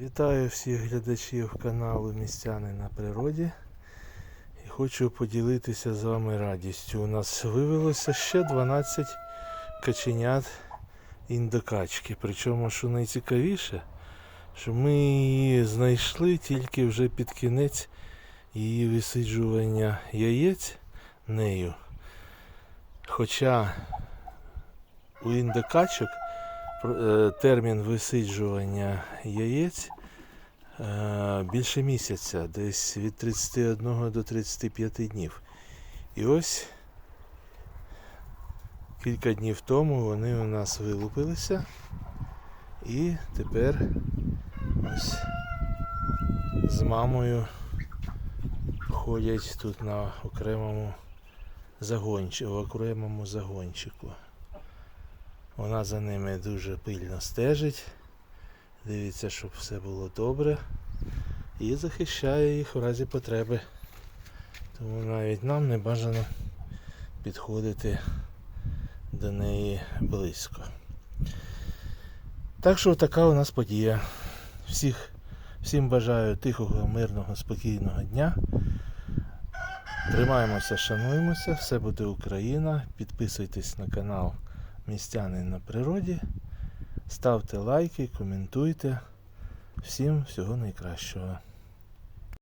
Вітаю всіх глядачів каналу Містяни на природі. І хочу поділитися з вами радістю. У нас вивелося ще 12 каченят індокачки. Причому, що найцікавіше, що ми її знайшли тільки вже під кінець її висиджування яєць нею. Хоча у індокачок термін висиджування яєць е, більше місяця, десь від 31 до 35 днів. І ось кілька днів тому вони у нас вилупилися. І тепер ось з мамою ходять тут на окремому загончику, в окремому загончику. Вона за ними дуже пильно стежить, дивиться, щоб все було добре і захищає їх в разі потреби. Тому навіть нам не бажано підходити до неї близько. Так що така у нас подія. Всіх, всім бажаю тихого, мирного, спокійного дня. Тримаємося, шануємося, все буде Україна. Підписуйтесь на канал Містяни на природі. Ставте лайки, коментуйте. Всім всього найкращого.